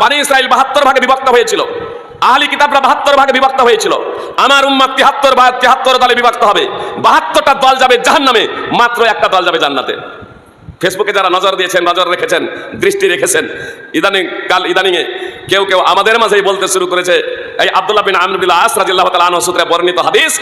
বানি ইসরায়েল বাহাত্তর ভাগে বিভক্ত হয়েছিল। আহলি কিতাবরা বাহাত্তর ভাগে বিভক্ত হয়েছিল। আমার উম্মাদ তিহাত্তর বা তিহাত্তর দলে বিভক্ত হবে। বাহাত্তরটা দল যাবে জাহান্নামে, মাত্র একটা দল যাবে জান্নাতে। ফেসবুকে যারা নজর দিয়েছেন, নজর রেখেছেন, দৃষ্টি রেখেছেন, ইদানিং কাল ইদানিংয়ে কেউ কেউ আমাদের মাঝেই বলতে শুরু করেছে, এই আব্দুল্লাহ বিন আমরুল্লাহ আসরাজিল্লাহ তালা আনহ সূত্রে বর্ণিত হাদিস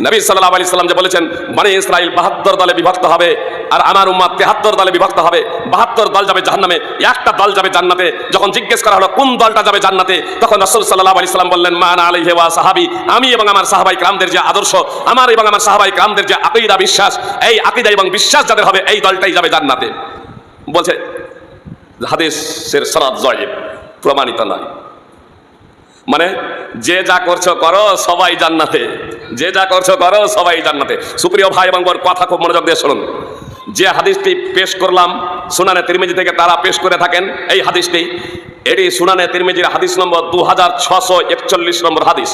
নবী সাল্লাহ আলি সাল্লাম যে বলেছেন মানে ইসরায়েল বাহাত্তর দলে বিভক্ত হবে আর আমার উম্মাদ তেহাত্তর দলে বিভক্ত হবে। বাহাত্তর দল যাবে জাহান্নামে, একটা দল যাবে জান্নাতে। যখন জিজ্ঞেস করা হলো, কোন দলটা যাবে জান্নাতে, তখন রসুল সাল্লাহ আলি সাল্লাম বললেন মান আলী হেওয়া সাহাবি। আমি এবং আমার সাহাবাই ক্রামদের যে আদর্শ, আমার এবং আমার সাহাবাই ক্রামদের যে আকিদা বিশ্বাস, এই আকিদা এবং বিশ্বাস যাদের হবে, এই দলটাই যাবে জান্নাতে। বলছে হাদিসের সরাদ জয়েব, প্রমাণিত নয়। মানে যে যা করছ করো, সবাই জান্নাতে। যে যা করছ করো, সবাই জান্নাতে। সুপ্রিয় ভাই এবং বোর কথা খুব মনোযোগ দিয়ে শুনুন। যে হাদিসটি পেশ করলাম সুনানে তিরমিজি থেকে তারা পেশ করে থাকেন, এই হাদিসটি। এটি সুনানে তিরমিজির হাদিস নম্বর দু হাজার ছশো একচল্লিশ নম্বর হাদিস।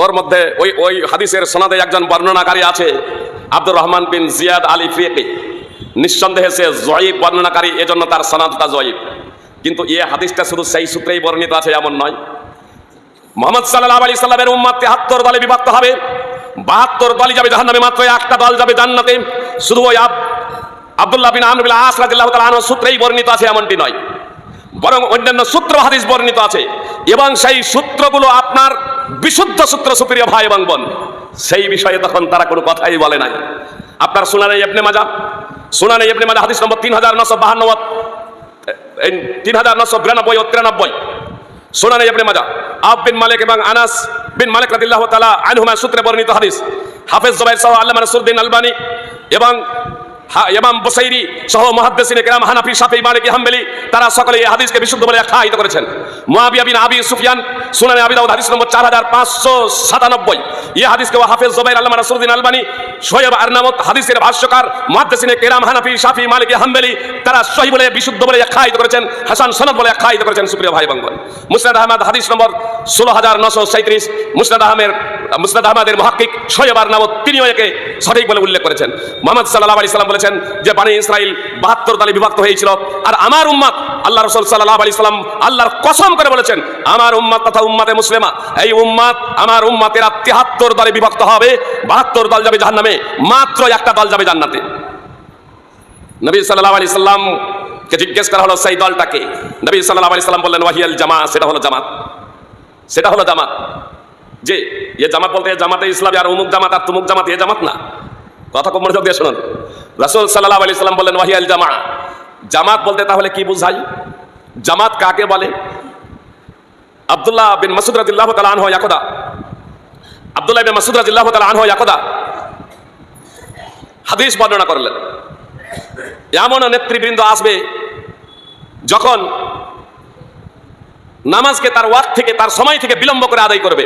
ওর মধ্যে ওই ওই হাদিসের সনাদে একজন বর্ণনাকারী আছে, আব্দুর রহমান বিন জিয়াদ আলী ফিয়েকি নিঃসন্দেহে সে জয়ীব বর্ণনাকারী, এজন্য তার সনাদটা জয়ীব। কিন্তু এ হাদিসটা শুধু সেই সূত্রেই বর্ণিত আছে, এমন নয়। মোহাম্মদ সাল্লাহ আলী সাল্লামের উম্মাদ তেহাত্তর দলে বিভক্ত হবে। বাহাত্তর দলই যাবে জাহান্নামে, মাত্র একটা দল যাবে জান্নাতে। শুধু ওই আব- আব্দুল্লাহ বিন আমরুল আসরাদিল্লাহ তাআলা সূত্রেই বর্ণিত আছে, এমনটি নয়। বরং অন্যান্য সূত্র হাদিস বর্ণিত আছে। এবং সেই সূত্রগুলো আপনার বিশুদ্ধ সূত্র, সুপ্রিয় ভাই এবং বোন, সেই বিষয়ে তখন তারা কোনো কথাই বলে নাই। আপনার সুনানে ইবনে মাজা সুনানে ইবনে মাজা হাদিস নম্বর তিন হাজার নশো বাহান্ন তিন হাজার নশো বিরানব্বই ও তিরানব্বই। সুনানে আপনি মাজা। আব বিন মালিক এবং আনাস বিন মালিক রাদিল্লাহু তাআলা আনহুমা সূত্রে বর্ণিত হাদিস। হাফেজ জুবাইর সাহ আল্লাহ মানসুদ্দিন আলবানী এবং ইমাম বসাইরি সহ মুহাদ্দিসিনে কেরাম হানাফি, শাফি, মালিকি, হাম্বলি, তারা সকলে এই হাদিসকে বিশুদ্ধ বলে আখ্যায়িত করেছেন। মুয়াবিয়া বিন আবি সুফিয়ান, সুনানে আবি দাউদ, হাদিস নম্বর 4597 এই হাদিসকে হাফেজ জুবাইর আল্লামা নাসরুদ্দিন আলবানী, শোয়েব আরনামত হাদিসের ভাষ্যকার, মুহাদ্দিসিনে কেরাম হানাফি, শাফি, মালিকি, হাম্বলি, তারা সহি বলে, বিশুদ্ধ বলে আখ্যায়িত করেছেন, হাসান সনদ বলে আখ্যায়িত করেছেন সুপ্রিয় ভাই বাঙ্গন মুসনাদ আহমদ, হাদিস নম্বর ষোলো হাজার নশো সাঁত্রিশ মুসনাদ আহমের, মুসনাদ আহমদের মহাক্কিক শোয়েব আরনামত তিনিও একে সঠিক বলে উল্লেখ করেছেন। মোহাম্মদ সাল্লাহ আলি সাল্লাম বলেছেন যে বানি ইসরাইল বাহাত্তর দলে বিভক্ত হয়েছিল। আর আমার উম্মাদ আল্লাহ রসুল সাল্লাহ আলি সাল্লাম আল্লাহর কসম করে বলেছেন, আমার উম্মাদ তথা উম্মাতে মুসলিমা, এই উম্মাদ আমার উম্মাতের তিয়াত্তর দলে বিভক্ত হবে, বাহাত্তর দল যাবে জাহান্নামে, মাত্র একটা দল যাবে জান্নাতে। নবী সাল্লাহ আলি সাল্লামকে জিজ্ঞেস করা হলো, সেই দলটাকে নবী সাল্লাহ আলি সাল্লাম বললেন, ওয়াহিয়াল জামা সেটা হলো জামাত। সেটা হলো জামাত। যে এ জামাত বলতে এ জামাতে ইসলামী আর অমুক জামাত আর তুমুক জামাত, এ জামাত না। কথা খুব মনোযোগ দিয়ে শুনুন। রাসূল সাল্লাহ আলি সাল্লাম বললেন ওয়াহিয়াল জামা জামাত বলতে তাহলে কি বুঝাই? জামাত কাকে বলে? আব্দুল্লাহ বিন মাসুদ রাদিল্লাহ তাআলা আনহু ইয়াকুদা। আব্দুল্লাহ বিন মাসুদ রাদিল্লাহ তাআলা আনহু ইয়াকুদা। হাদিস বর্ণনা করলেন। এমন নেতৃবৃন্দ আসবে যখন নামাজকে তার ওয়াক থেকে, তার সময় থেকে বিলম্ব করে আদায় করবে।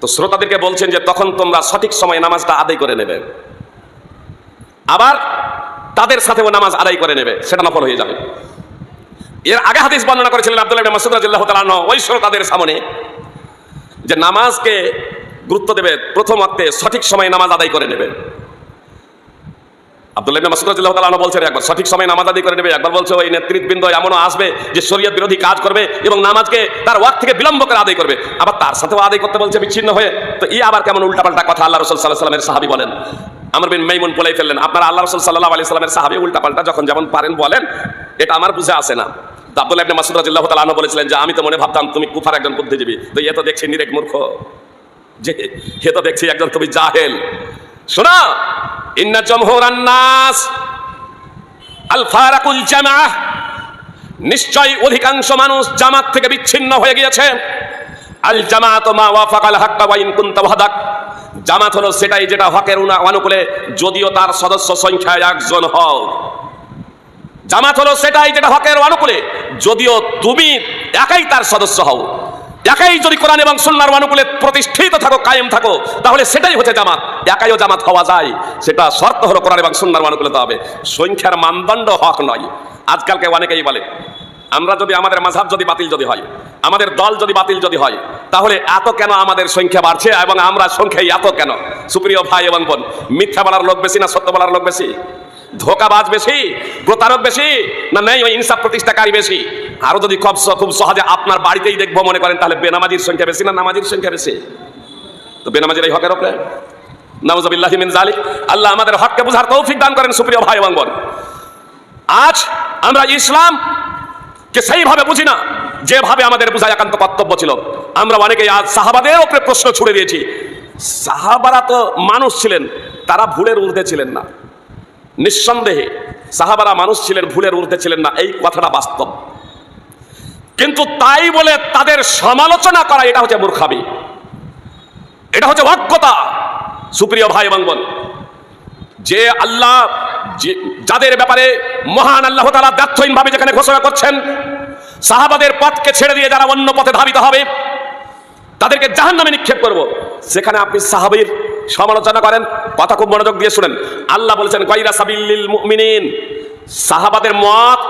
তো শ্রোতাদেরকে বলছেন যে, তখন তোমরা সঠিক সময়ে নামাজটা আদায় করে নেবে। আবার তাদের সাথেও নামাজ আদায় করে নেবে, সেটা নফল হয়ে যাবে। এর আগে হাদিস বর্ণনা করেছিলেন আব্দুল্লাহ ইবনে মাসউদ রাদিয়াল্লাহু তাআলা ওই শ্রোতাদের সামনে যে, নামাজকে গুরুত্ব দেবে, প্রথম ওয়াক্তে সঠিক সময়ে নামাজ আদায় করে নেবে। আব্দুল্লাহ ইবনে মাসউদ রাদিয়াল্লাহু তাআলা বলছেন একবার সঠিক সময়ে নামাজ আদায় করে নেবে। একবার বলছে, ওই নেতৃবৃন্দ এমনও আসবে যে শরীয়ত বিরোধী কাজ করবে এবং নামাজকে তার ওয়াক্ত থেকে বিলম্ব করে আদায় করবে। আবার তার সাথেও আদায় করতে বলছে বিচ্ছিন্ন হয়ে। তো ই আবার কেমন উল্টাপাল্টা কথা আল্লাহ রাসূল আলাইহি সাল্লামের সাহাবী বলেন? আমর বিন মাইমুন বলেই ফেললেন, আপনারা আল্লাহ রাসূল সাল্লাল্লাহু আলাইহি সাল্লামের সাহাবী, উল্টাপাল্টা যখন যেমন পারেন বলেন, এটা আমার বুঝে আসে না। আব্দুল্লাহ ইবনে মাসউদ রাদিয়াল্লাহু তাআলা বলেছিলেন যে, আমি তো মনে ভাবতাম তুমি কুফার একজন বুদ্ধিজীবী। তো এ তো দেখছি নিরেক মূর্খ। যে, এ তো দেখছি একজন তুমি জাহেল। শোনা, ইন্না জমহুরান আল নিশ্চয় অধিকাংশ মানুষ জামাত থেকে বিচ্ছিন্ন হয়ে গিয়েছে। আল জামাত মা ওয়াফাকাল হাক্কা ওয়া ইন কুনতা ওয়াহদাক, জামাত হলো সেটাই যেটা হকের অনুকূলে যদিও তার সদস্য সংখ্যা একজন হও। জামাত হলো সেটাই যেটা হকের অনুকূলে, যদিও তুমি একাই তার সদস্য হও। একাই যদি কোরআন এবং সুন্নার অনুকূলে প্রতিষ্ঠিত থাকো, কায়েম থাকো, তাহলে সেটাই হচ্ছে জামাত। একাইও জামাত হওয়া যায়। সেটা শর্ত হলো কোরআন এবং সুন্নার অনুকূলে হবে। সংখ্যার মানদণ্ড হক নয়। আজকালকে অনেকেই বলে, আমরা যদি আমাদের মাঝাব যদি বাতিল যদি হয়, আমাদের দল যদি বাতিল যদি হয়, তাহলে এত কেন আমাদের সংখ্যা বাড়ছে এবং আমরা সংখ্যায় এত কেন? সুপ্রিয় ভাই এবং বোন, মিথ্যা বলার লোক বেশি না সত্য বলার লোক বেশি? ধোকাবাজ বেশি প্রতারক বেশি, না নেই ওই ইনসাফ প্রতিষ্ঠাকারী বেশি? আরও যদি খুব খুব সহজে আপনার বাড়িতেই দেখব মনে করেন, তাহলে বেনামাজির সংখ্যা বেশি না নামাজির সংখ্যা বেশি? তো বেনামাজির এই হকের ওপরে নাউজুবিল্লাহি মিন জালিক আল্লাহ আমাদের হককে বুঝার তৌফিক দান করেন, সুপ্রিয় ভাই এবং আজ আমরা ইসলাম কে সেইভাবে বুঝি না, যেভাবে আমাদের বোঝা একান্ত কর্তব্য ছিল। আমরা অনেকে আজ সাহাবাদের ওপরে প্রশ্ন ছুড়ে দিয়েছি। সাহাবারা তো মানুষ ছিলেন, তারা ভুলের ঊর্ধ্বে ছিলেন না। নিঃসন্দেহে সাহাবারা মানুষ ছিলেন, ভুলের ঊর্ধ্বে ছিলেন না, এই কথাটা বাস্তব। কিন্তু তাই বলে তাদের সমালোচনা করা, এটা হচ্ছে মূর্খাবি এটা হচ্ছে অজ্ঞতা। সুপ্রিয় ভাই এবং বোন, যে আল্লাহ যাদের ব্যাপারে মহান আল্লাহ তালা ব্যর্থহীনভাবে যেখানে ঘোষণা করছেন, সাহাবাদের পথকে ছেড়ে দিয়ে যারা অন্য পথে ধাবিত হবে, তাদেরকে জাহান নামে নিক্ষেপ করব। সেখানে আপনি সাহাবির সমালোচনা করেন, কথা খুব মনোযোগ দিয়ে শুনেন। আল্লাহ বলেছেন কয়রা সাবিল্লিল মুমিনিন। সাহাবাদের মত,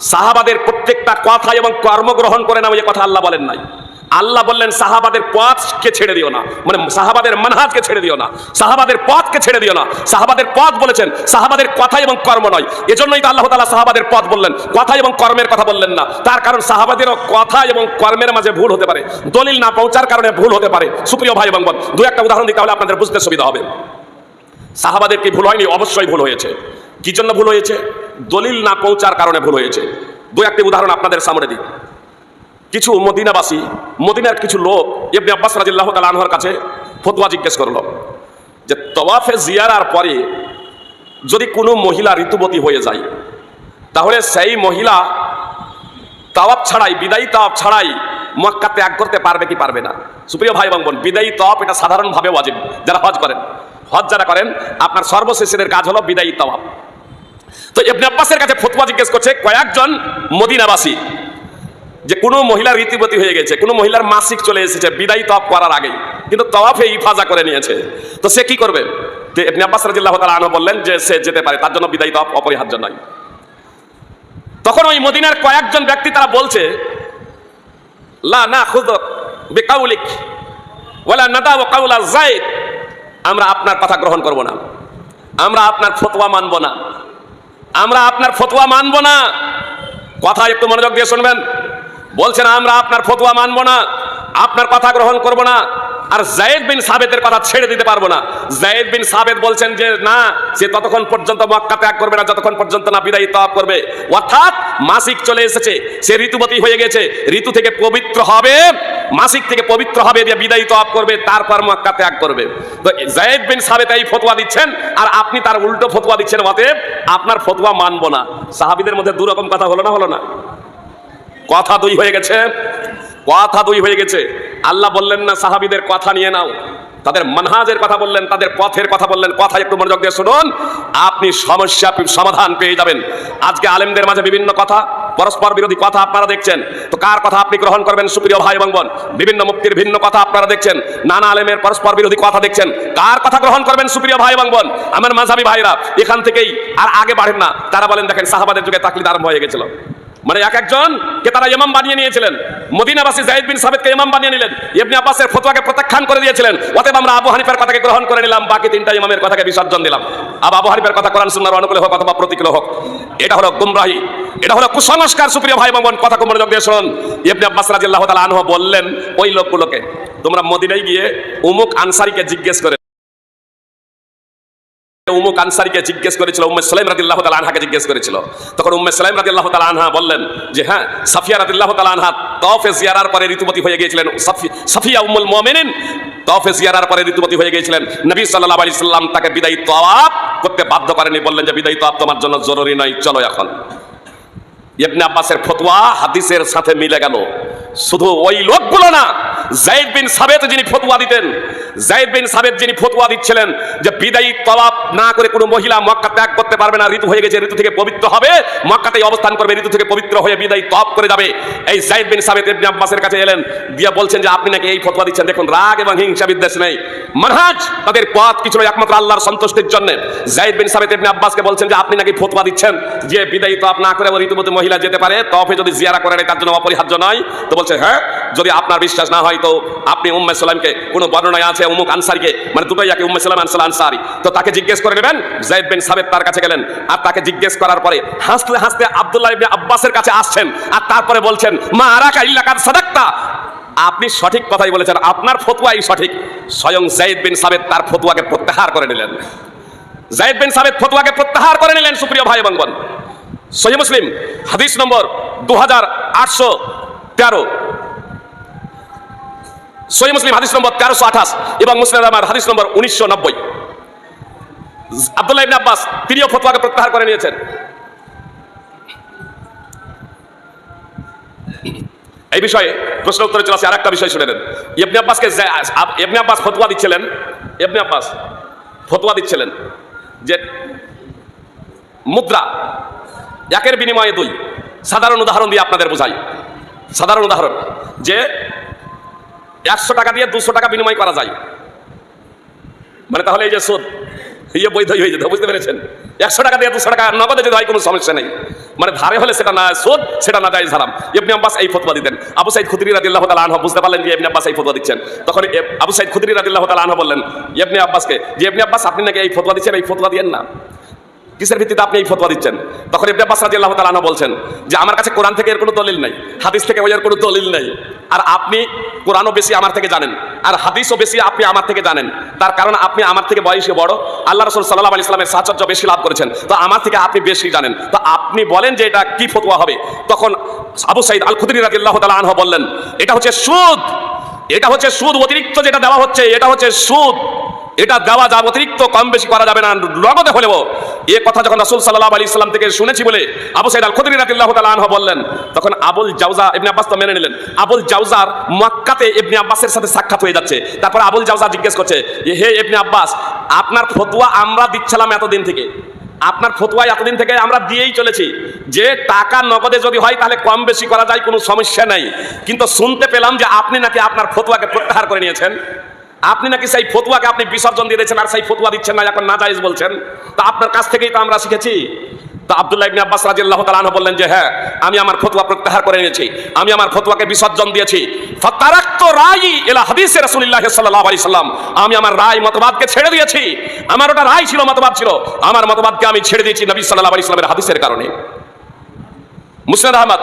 সাহাবাদের প্রত্যেকটা কথা এবং কর্ম গ্রহণ করে না ওই কথা আল্লাহ বলেন নাই। আল্লাহ বললেন, সাহাবাদের পথকে ছেড়ে দিও না। মানে সাহাবাদের মানহাজকে ছেড়ে দিও না। সাহাবাদের পথকে ছেড়ে দিও না। সাহাবাদের পথ বলেছেন, সাহাবাদের কথা এবং কর্ম নয়। এজন্যই তো আল্লাহ তাআলা সাহাবাদের পথ বললেন, কথা এবং কর্মের কথা বললেন না। তার কারণ সাহাবাদেরও কথা এবং কর্মের মাঝে ভুল হতে পারে। দলিল না পৌঁছার কারণে ভুল হতে পারে। সুপ্রিয় ভাই এবং বোন, দু একটা উদাহরণ দিতে হলে আপনাদের বুঝতে সুবিধা হবে। সাহাবাদের কি ভুল হয়নি? অবশ্যই ভুল হয়েছে। কি জন্য ভুল হয়েছে? দলিল না পৌঁছার কারণে ভুল হয়েছে। দু একটি উদাহরণ আপনাদের সামনে দিই। কিছু মদিনাবাসী, মদিনার কিছু লোক ইবনে আব্বাস রাদিল্লাহ তাআলা আনহর কাছে ফতোয়া জিজ্ঞেস করল যে তওয়াফে জিয়ারার পরে যদি কোনো মহিলা ঋতুবতী হয়ে যায়, তাহলে সেই মহিলা তাওয়াব ছাড়াই, বিদায়ী তাওয়াব ছাড়াই মক্কা ত্যাগ করতে পারবে কি পারবে না? সুপ্রিয় ভাই বোন, বিদায়ী তাওয়াব এটা সাধারণভাবে ওয়াজিব। যারা হজ করেন, হজ যারা করেন, আপনার সর্বশেষের কাজ হলো বিদায়ী তাওয়াব তো ইবনে আব্বাসের কাছে ফতোয়া জিজ্ঞেস করছে কয়েকজন মদিনাবাসী। যে কোনো মহিলার ঋতুবতী হয়ে গেছে, কোনো মহিলার মাসিক চলে এসেছে, বিদায়ী তপ করার আগেই। কিন্তু তওয়াফে ইফাজা করে নিয়েছে। তো সে কি করবে? ইবনে আব্বাস রাদিয়াল্লাহু তাআলা বললেন যে সে যেতে পারে, তার জন্য বিদায়ী তপ অপরিহার্য নয়। তখন ওই মদিনার কয়েকজন ব্যক্তি তারা বলছে, লা না বিকাউলিক আমরা আপনার কথা গ্রহণ করব না। আমরা আপনার ফতোয়া মানব না। আমরা আপনার ফতোয়া মানব না। কথা একটু মনোযোগ দিয়ে শুনবেন। বলছেন, আমরা আপনার ফতোয়া মানব না, আপনার কথা গ্রহণ করব না, আর জায়েদ বিন সাবেদের কথা ছেড়ে দিতে পারব না। জায়েদ বিন সাবেদ বলছেন যে, না, সে ততক্ষণ পর্যন্ত মক্কা ত্যাগ করবে না, যতক্ষণ পর্যন্ত না বিদায়ী তওয়াব করবে। অর্থাৎ মাসিক চলে এসেছে, সে ঋতুবতী হয়ে গেছে, ঋতু থেকে পবিত্র হবে, মাসিক থেকে পবিত্র হবে দিয়ে বিদায়ী তওয়াব করবে, তারপর মক্কা ত্যাগ করবে। তো জায়েদ বিন সাবেদ এই ফতোয়া দিচ্ছেন, আর আপনি তার উল্টো ফতোয়া দিচ্ছেন, অতএব আপনার ফতোয়া মানবো না। সাহাবিদের মধ্যে দু রকম কথা হলো না হলো না? কথা দুই হয়ে গেছে। কথা দুই হয়ে গেছে। আল্লাহ বললেন, না, সাহাবিদের কথা নিয়ে নাও। তাদের মানহাজের কথা বললেন, তাদের পথের কথা বললেন। কথা একটু মনোযোগ দিয়ে শুনুন। আপনি সমস্যা, সমাধান পেয়ে যাবেন। আজকে আলেমদের মাঝে বিভিন্ন কথা, পরস্পর বিরোধী কথা আপনারা দেখছেন। তো কার কথা আপনি গ্রহণ করবেন, সুপ্রিয় ভাই এবং বোন? বিভিন্ন মুক্তির ভিন্ন কথা আপনারা দেখছেন। নানা আলেমের পরস্পর বিরোধী কথা দেখছেন। কার কথা গ্রহণ করবেন, সুপ্রিয় ভাই এবং বোন? আমার মাঝাবি ভাইরা, এখান থেকেই আর আগে বাড়েন না। তারা বলেন, দেখেন, সাহাবাদের যুগে তাকলিদ আরম্ভ হয়ে গেছিল। মানে এক একজন কে তারা ইমাম বানিয়ে নিয়েছিলেন। মদিনাবাসী জাহিদ বিন সাবেদকে ইমাম বানিয়ে নিলেন। ইবনে আব্বাসের ফতোয়াকে প্রত্যাখ্যান করে দিয়েছিলেন। অতএব আমরা আবু হানিফার কথাকে গ্রহণ করে নিলাম। বাকি তিনটা ইমামের কথাকে বিসর্জন দিলাম। আবার আবু হানিফার কথা কোরআন, সুন্নাহর অনুকূলে হোক অথবা প্রতিকূলে হোক। এটা হলো গুমরাহি। এটা হলো কুসংস্কার, সুপ্রিয় ভাই বোন, কথা মনোযোগ দিয়ে শুনুন। ইবনে আব্বাস রাদিয়াল্লাহু তাআলা আনহু বললেন, ওই লোকগুলোকে তোমরা মদিনায় গিয়ে উমুক আনসারীকে জিজ্ঞেস করে উমুক আনসারিকে জিজ্ঞেস করেছিল, উম্মে সালাইম রাদিল্লাহ তাআলা আনহাকে জিজ্ঞেস করেছিল। তখন উম্মে সালাইম রাদিল্লাহ তাআলা আনহা বললেন যে হ্যাঁ সাফিয়া রাদিল্লাহ তাআলা আনহা তওয়াফে জিয়ারার পরে ঋতুমতী হয়ে গিয়েছিলেন। সাফি- সাফিয়া উম্মুল মুমিনিন তওয়াফে জিয়ারার পরে ঋতুমতী হয়ে গিয়েছিলেন। নবী সাল্লাল্লাহু আলি সাল্লাম তাকে বিদায়ী তওয়াফ করতে বাধ্য করেনি বললেন যে, বিদায়ী তওয়াফ তোমার জন্য জরুরি নয়, চলো এখন। ইবনে আব্বাসের ফতোয়া হাদিসের সাথে মিলে গেল। শুধু ওই লোকগুলো না, জাইদ বিন সাবেত যিনি ফতোয়া দিতেন, জাইদ বিন সাবেত যিনি ফতোয়া দিচ্ছিলেন যে বিদায়ী তওয়াব না করে কোনো মহিলা মক্কা ত্যাগ করতে পারবে না, ঋতু হয়ে গেছে, ঋতু থেকে পবিত্র হবে, মক্কাতেই অবস্থান করবে, ঋতু থেকে পবিত্র হয়ে বিদায়ী তওয়াব করে যাবে। এই জাইদ বিন সাবেত ইবনে আব্বাসের কাছে এলেন, দিয়ে বলছেন যে আপনি নাকি এই ফতোয়া দিচ্ছেন, দেখুন রাগ এবং হিংসা বিদ্বেষ নেই। মানহাজ, তাদের পথ কিছু একমাত্র আল্লাহর সন্তুষ্টির জন্য? জাইদ বিন সাবেত ইবনে আব্বাসকে বলছেন যে আপনি নাকি ফতোয়া দিচ্ছেন, যে বিদায়ী তওয়াব না করে ঋতুমতী মহিলা যেতে পারে তফে যদি জিয়ারা করে তার জন্য অপরিহার্য নয়। তো বলছে হ্যাঁ যদি আপনার বিশ্বাস না হয় তো আপনি উম্মে সালামকে কোনো বর্ণনায় আছে, অমুক আনসারিকে? মানে দুটোই একে উম্মে সালাম আনসাল আনসারি। তো তাকে জিজ্ঞেস করে নেবেন, জাইদ বিন সাবেদ তার কাছে গেলেন, আর তাকে জিজ্ঞেস করার পরে হাসতে হাসতে আব্দুল্লাহ ইবনে আব্বাসের কাছে আসছেন, আর তারপরে বলছেন, মা আরাকা ইল্লাকাদ সাদাক্তা। আপনি সঠিক কথাই বলেছেন, আপনার ফতোয়াই সঠিক। স্বয়ং জাইদ বিন সাবেদ তার ফতোয়াকে প্রত্যাহার করে নিলেন। জাইদ বিন সাবেদ ফতোয়াকে প্রত্যাহার করে নিলেন, সুপ্রিয় ভাই এবং বোন। সহি মুসলিম, হাদিস নম্বর দু হাজার আটশো তেরো। সহি মুসলিম হাদিস নম্বর তেরোশো আঠাশ এবং মুসলিম আমার হাদিস নম্বর উনিশশো নব্বই। আব্দুল্লাহ আব্বাস তিনিও ফতোয়াকে প্রত্যাহার করে নিয়েছেন। এই বিষয়ে প্রশ্ন উত্তরে চলে আসে আর একটা বিষয় শুনে নেন। ইবনে আব্বাসকে ইবনে আব্বাস ফতোয়া দিচ্ছিলেন। ইবনে আব্বাস ফতোয়া দিচ্ছিলেন যে মুদ্রা একের বিনিময়ে দুই। সাধারণ উদাহরণ দিয়ে আপনাদের বোঝাই। সাধারণ উদাহরণ যে একশো টাকা দিয়ে দুশো টাকা বিনিময় করা যায়। মানে তাহলে এই যে সুদ ইয়ে বৈধই হয়ে যেত, বুঝতে পেরেছেন? একশো টাকা দিয়ে দুশো টাকা নগদে যদি হয় কোনো সমস্যা নেই। মানে ধারে হলে সেটা না সুদ সেটা না যায় হারাম। ইবনে আব্বাস এই ফতোয়া দিতেন। আবু সাইদ খুদরি রাদিল্লাহ তাআলা আনহু বুঝতে পারলেন যে ইবনে আব্বাস এই ফতোয়া দিচ্ছেন। তখন আবু সাইদ খুদরি রাদিল্লাহ তাআলা আনহু বললেন, ইবনে আব্বাসকে, যে ইবনে আব্বাস, আপনি নাকি এই ফতোয়া দিচ্ছেন? এই ফতোয়া দিয়েন না। কিসের ভিত্তিতে আপনি এই ফতোয়া দিচ্ছেন? তখন ইবনে আব্বাস রাদিয়াল্লাহু তাআলা বলছেন যে, আমার কাছে কোরআন থেকে এর কোনো দলিল নাই, হাদিস থেকে ওই এর কোনো দলিল নাই। আর আপনি কোরআনও বেশি আমার থেকে জানেন, আর হাদিসও বেশি আপনি আমার থেকে জানেন। তার কারণ আপনি আমার থেকে বয়সে বড়। আল্লাহ রসুল সাল্লাহ আলি ইসলামের সাহচর্য বেশি লাভ করেছেন। তো আমার থেকে আপনি বেশি জানেন। তো আপনি বলেন যে এটা কি ফতোয়া হবে? তখন আবু সাইদ আল খুদরি রাদিয়াল্লাহু তাআলা আনহু বললেন, এটা হচ্ছে সুদ। এটা হচ্ছে সুদ অতিরিক্ত যেটা দেওয়া হচ্ছে, এটা হচ্ছে সুদ। এটা দেওয়া যাবে অতিরিক্ত কম বেশি করা যাবে না নগদে হলেও এ কথা যখন রাসূল সাল্লাল্লাহু আলাইহি সাল্লাম থেকে শুনেছি বলে আবু সাইদ আল রাদিয়াল্লাহু তাআলা বললেন তখন আবুল জাউজা ইবনে আব্বাস তো মেনে নিলেন আবুল জাউজার মক্কাতে ইবনে আব্বাসের সাথে সাক্ষাৎ হয়ে যাচ্ছে। তারপর আবুল জাউজা জিজ্ঞেস করছে যে, হে ইবনে আব্বাস আপনার ফতুয়া আমরা দিচ্ছিলাম এতদিন থেকে। আপনার ফতোয়া এতদিন থেকে আমরা দিয়েই চলেছি। যে টাকা নগদে যদি হয় তাহলে কম বেশি করা যায় কোনো সমস্যা নাই। কিন্তু শুনতে পেলাম যে আপনি নাকি আপনার ফতুয়াকে প্রত্যাহার করে নিয়েছেন। আপনি নাকি সেই ফতুয়াকে আপনি বিসর্জন দিয়ে দিয়েছেন, আর সেই ফতুয়া দিচ্ছেন না, এখন না জায়েজ বলছেন। তো আপনার কাছ থেকেই তো আমরা শিখেছি। তো আব্দুল্লাহ ইবনে আব্বাস রাদিয়াল্লাহু তাআলা বললেন যে হ্যাঁ আমি আমার ফতোয়া প্রত্যাহার করে নিয়েছি আমি আমার ফতোয়াকে বিসর্জন দিয়েছি। ফাতারাক্তু রায়ি ইলা হাদিসে রাসূলুল্লাহ সাল্লাল্লাহু আলাইহি সাল্লাম। আমি আমার রায় মতবাদকে ছেড়ে দিয়েছি। আমার ওটা রায় ছিল, মতবাদ ছিল। আমার মতবাদকে আমি ছেড়ে দিয়েছি নবী সাল্লাল্লাহু আলাইহি সাল্লামের হাদিসের কারণে। মুসনাদ আহমদ,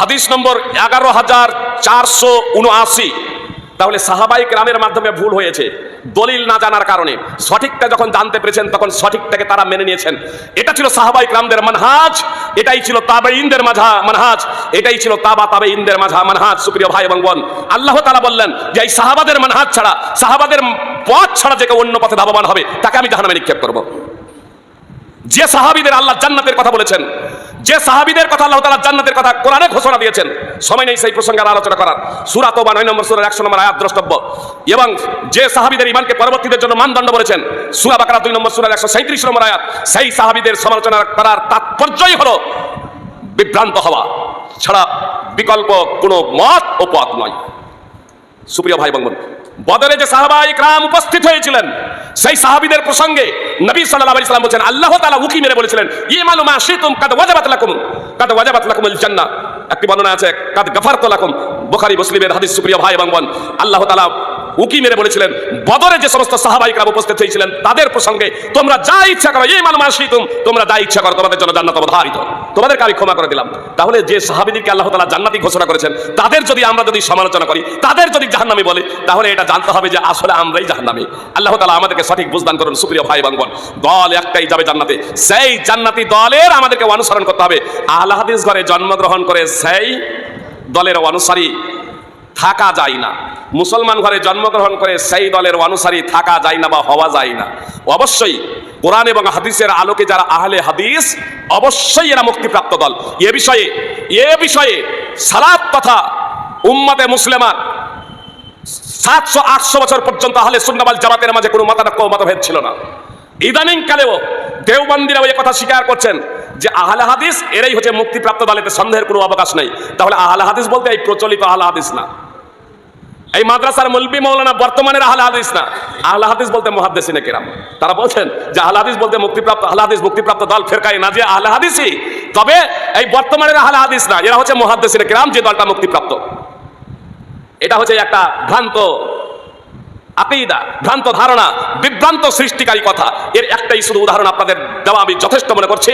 হাদিস নম্বর এগারো হাজার চারশো উনআশি। তাহলে সাহাবাই গ্রামের মাধ্যমে ভুল হয়েছে। দলিল না জানার কারণে। সঠিকটা যখন জানতে পেরেছেন, তখন সঠিকটাকে তারা মেনে নিয়েছেন। এটা ছিল সাহাবাইক রামদের মানহাজ। এটাই ছিল তাবে ইন্দের মাঝা মানহাজ। এটাই ছিল তাবা তাবে ইন্দের মাঝা মানহাজ, সুপ্রিয় ভাই এবং বোন। আল্লাহ তালা বললেন যে, এই সাহাবাদের মানহাজ ছাড়া, সাহাবাদের পথ ছাড়া যে কেউ অন্য পথে ধাবমান হবে, তাকে আমি জাহানামে নিক্ষেপ করব। যে সাহাবিদের আল্লাহ জান্নাতের কথা বলেছেন যে সাহাবিদের কথা আল্লাহ তাআলা জান্নাতের কথা কোরআনে ঘোষণা দিয়েছেন, সময় নেই সেই প্রসঙ্গে আর আলোচনা করার। সূরা তোবা 9 নম্বর সূরার 100 নম্বর আয়াত দ্রষ্টব্য। এবং যে সাহাবিদের ঈমানকে পরবর্তীদের জন্য মানদণ্ড বলেছেন, সুরা বাকারা দুই নম্বর সূরার 137 নম্বর আয়াত, সেই সাহাবিদের সমালোচনা করার তাৎপর্যই হলো বিভ্রান্ত হওয়া। ছাড়া বিকল্প কোনো মত ও পথ নয়। সুপ্রিয় ভাই বোন বদরে যে সাহাবা ইকরাম উপস্থিত হয়েছিলেন, সেই সাহাবিদের প্রসঙ্গে নবী সাল্লাল্লাহু আলাইহি সাল্লাম বলেছেন, আল্লাহ তালা উকি মেরে বলেছিলেন, ইমানু মা শিতুম কাদ ওয়াজাবাত লাকুম, কাদ ওয়াজাবাত লাকুমুল জান্নাহ। একটি বর্ণনা আছে, কাদ গাফারতু লাকুম। বুখারী, মুসলিমের হাদিস সুপ্রিয় ভাই এবং বোন, আল্লাহ তাআলা উকি মেরে বলেছিলেন, বদরে যে সমস্ত সাহাবা ইকরাম উপস্থিত হয়েছিলেন, তাদের প্রসঙ্গে তোমরা যা ইচ্ছা করো ইমানু মা শিতুম তোমরা যা ইচ্ছা করো, তোমাদের জন্য জান্নাত অবধারিত। তোমাদেরকে আমি ক্ষমা করে দিলাম। তাহলে যে সাহাবীদেরকে আল্লাহ তালা জান্নাতি ঘোষণা করেছেন, তাদের যদি আমরা যদি সমালোচনা করি, তাদের যদি জাহান্নামি বলে, তাহলে এটা জানতে হবে যে আসলে আমরাই জাহান্নামি। আল্লাহ তালা আমাদেরকে সঠিক বুঝদান করুন, সুপ্রিয় ভাই বোন। দল একটাই যাবে জান্নাতে, সেই জান্নাতি দলের আমাদেরকে অনুসরণ করতে হবে। আহলে হাদিস ঘরে জন্মগ্রহণ করে সেই দলের অনুসারী থাকা যায় না। মুসলমান ঘরে জন্মগ্রহণ করে সেই দলের অনুসারী থাকা যায় না বা হওয়া যায় না। অবশ্যই কোরআন এবং হাদিসের আলোকে যারা আহলে হাদিস, অবশ্যই এরা মুক্তিপ্রাপ্ত দল। এ বিষয়ে এ বিষয়ে সালাত তথা উম্মতে মুসলিমার সাতশো, আটশো বছর পর্যন্ত আহলে সুন্নাবাল জামাতের মাঝে কোনো মতানক্য মতভেদ ছিল না। ইদানিং কালেও দেওবন্দিরা ওই কথা স্বীকার করছেন যে আহলে হাদিস, এরাই হচ্ছে মুক্তিপ্রাপ্ত দলেতে সন্দেহের কোনো অবকাশ নেই। তাহলে আহলে হাদিস বলতে এই প্রচলিত আহলে হাদিস না। এই মাদ্রাসার মুলবি মৌলানা বর্তমানের আহলে হাদিস না। আহলে হাদিস বলতে মুহাদ্দিসিনে কেরাম। তারা বলছেন যে আহলে হাদিস বলতে মুক্তিপ্রাপ্ত, আহলে হাদিস মুক্তিপ্রাপ্ত দল ফেরকায় না, যে আহলে হাদিসই। তবে এই বর্তমানের আহলে হাদিস না, এরা হচ্ছে মুহাদ্দিসিনে কেরাম যে দলটা মুক্তিপ্রাপ্ত। এটা হচ্ছে একটা ভ্রান্ত আকিদা, ভ্রান্ত ধারণা, বিভ্রান্ত সৃষ্টিকারী কথা। এর একটাই শুধু উদাহরণ আপনাদের দেওয়া আমি যথেষ্ট মনে করছি।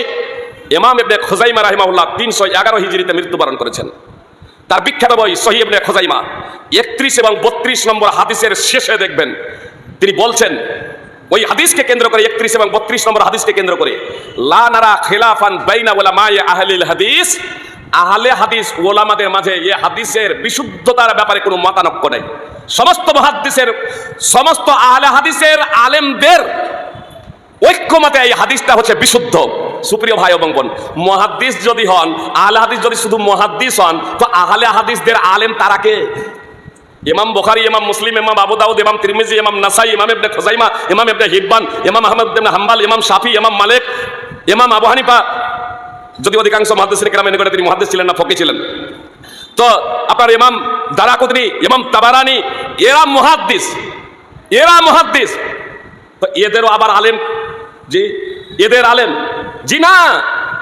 ইমাম ইবনে খোজাইমা রাহিমাউল্লাহ তিনশো এগারো হিজড়িতে মৃত্যুবরণ করেছেন। তার বিখ্যাত বই সহি ইবনে খোজাইমা। একত্রিশ এবং বত্রিশ নম্বর হাদিসের শেষে দেখবেন, তিনি বলছেন, ওই হাদিসকে কেন্দ্র করে একত্রিশ এবং বত্রিশ নম্বর হাদিসকে কেন্দ্র করে, লা নারা খেলাফান বাইনা ওলা মায়ে আহলিল হাদিস, আহলে হাদিস ওলামাদের মাঝে এ হাদিসের বিশুদ্ধতার ব্যাপারে কোনো মতানক্য নেই। সমস্ত মহাদিসের সমস্ত আহলে হাদিসের আলেমদের ঐক্যমতে এই হাদিসটা হচ্ছে বিশুদ্ধ। সুপ্রিয় ভাই এবং বোন, মহাদ্দিস যদি হন, আহলে হাদিস যদি শুধু মহাদ্দিস হন, তো আহলে হাদিসদের আলেম তারাকে ইমাম বুখারী, ইমাম মুসলিম, ইমাম আবু দাউদ, ইমাম তিরমিজি, ইমাম নাসাই, ইমাম ইবনে খুজাইমা ইমাম ইবনে হিব্বান, ইমাম আহমদ ইবনে হাম্বাল, ইমাম শাফি, ইমাম মালিক, ইমাম আবু হানিফা, যদি অধিকাংশ মহাদ্দিসের কেরামে নিকটে তিনি মহাদ্দিস ছিলেন না, ফকি ছিলেন। তো আপনার ইমাম দারাকুতনি, ইমাম তাবারানি, এরা মুহাদ্দিস এরা মুহাদ্দিস। তো এদেরও আবার আলেম, জি, এদের আলেম। জি না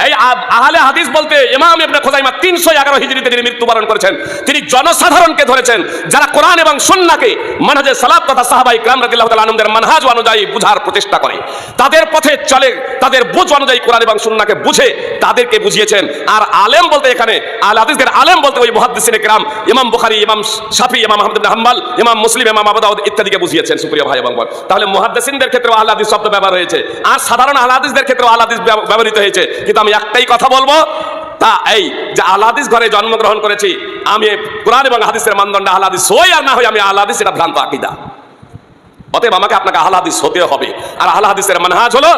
এই আহলে হাদিস বলতে ইমাম ইবনে খোজাইমা তিনশো এগারো হিজরিতে তিনি মৃত্যুবরণ করেছেন, তিনি জনসাধারণকে ধরেছেন যারা কোরআন এবং সুন্নাকে মানহাজে সালাত তথা সাহাবাই ইকরাম রাদিয়াল্লাহু তাআলা আনন্দের মানহাজ অনুযায়ী বুঝার প্রচেষ্টা করে। তাদের পথে চলে, তাদের বুঝ অনুযায়ী কোরআন এবং সুন্নাকে বুঝে তাদেরকে বুঝিয়েছেন। আর আলেম বলতে এখানে আল হাদিসদের আলেম বলতে ওই মুহাদ্দিসিন ইকরাম, ইমাম বুখারী, ইমাম শাফি, ইমাম আহমদ ইবনে হাম্বল, ইমাম মুসলিম, ইমাম আবু দাউদ ইত্যাদিকে বুঝিয়েছেন, সুপ্রিয় ভাই এবং বোন। তাহলে মুহাদ্দিসিনদের ক্ষেত্রে আল হাদিস শব্দ ব্যবহার হয়েছে। আর সাধারণ আল হাদিসদের ক্ষেত্রে আল হাদিস ব্যবহৃত হয়েছে। কিন্তু আমি একটাই কথা বলব, তা এই যে আল হাদিস ঘরে জন্মগ্রহণ করেছি, আমি কোরআন এবং হাদিসের মানদণ্ড আল হাদিস হই আর না হই আমি আল হাদিস এটা ভ্রান্ত আকিদা। অতএব আমাকে আপনাকে আহল হাদিস হতে হবে। আর আহল হাদিসের মানহাজ হলো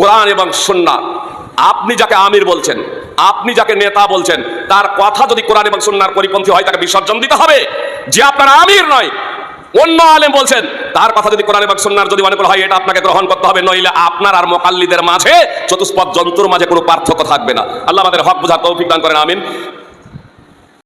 কোরআন এবং সুন্নাহ। আপনি যাকে আমির বলছেন, আপনি যাকে নেতা বলছেন, তার কথা যদি কোরআন এবং সুন্নাহর পরিপন্থী হয়, তাকে বিসর্জন দিতে হবে। যে আপনার আমির নয় অন্য আলেম বলছেন, তার কথা যদি কোরআন এবং সুন্নাহর যদি মনে করা হয়, এটা আপনাকে গ্রহণ করতে হবে, নইলে আপনার আর মোকাল্লিদের মাঝে, চতুষ্পদ জন্তুর মাঝে কোনো পার্থক্য থাকবে না। আল্লাহ আমাদের হক বোঝার তৌফিক দান করেন, আমিন।